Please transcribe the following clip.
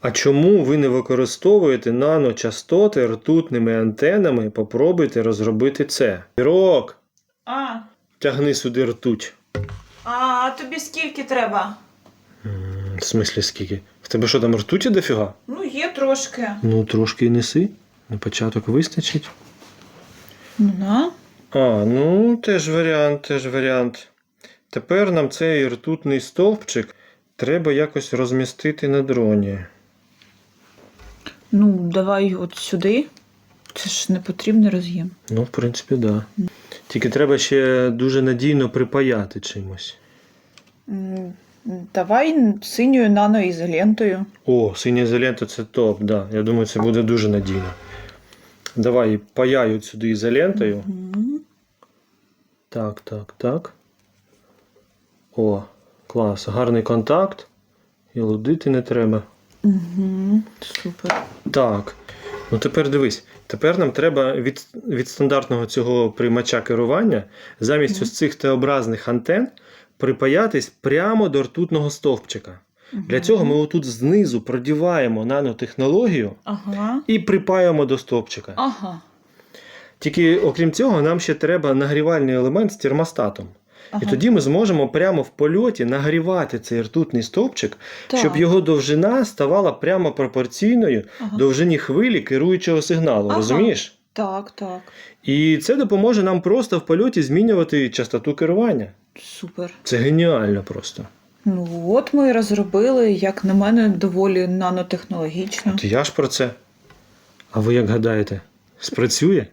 А чому ви не використовуєте наночастоти ртутними антенами? Попробуйте розробити це. Ірок, А, тягни сюди ртуть. а тобі скільки треба? М, В смислі скільки? В тебе що там ртуті дофіга? Ну, є трошки. Ну, трошки і неси. На початок вистачить. Ну, на. А, ну теж варіант, теж варіант. Тепер нам цей ртутний стовпчик треба якось розмістити на дроні. Ну, давай от сюди. Це ж не потрібний роз'єм. Ну, в принципі, так. Да. Тільки треба ще дуже надійно припаяти чимось. Давай синьою наноізолентою. О, синя ізолента це топ, да. Я думаю, це буде дуже надійно. Давай паяю сюди ізолентою. Так, так, так. О, клас. Гарний контакт. І лудити не треба. Угу. Супер. Так. Ну тепер дивись. Тепер нам треба від, від стандартного цього приймача керування замість Мгм. ось цих Т-образних антен припаятись прямо до ртутного стовпчика. Для цього ми отут знизу продіваємо нанотехнологію Ага. і припаємо до стовпчика. Ага. Тільки окрім цього, нам ще треба нагрівальний елемент з термостатом. Ага. І тоді ми зможемо прямо в польоті нагрівати цей ртутний стовпчик, щоб його довжина ставала прямо пропорційною Ага. довжині хвилі керуючого сигналу. Ага. Розумієш? Так, так. І це допоможе нам просто в польоті змінювати частоту керування. Супер. Це геніально просто. Ну, от ми і розробили, як на мене, доволі нанотехнологічно. От я ж про це. А ви як гадаєте, спрацює?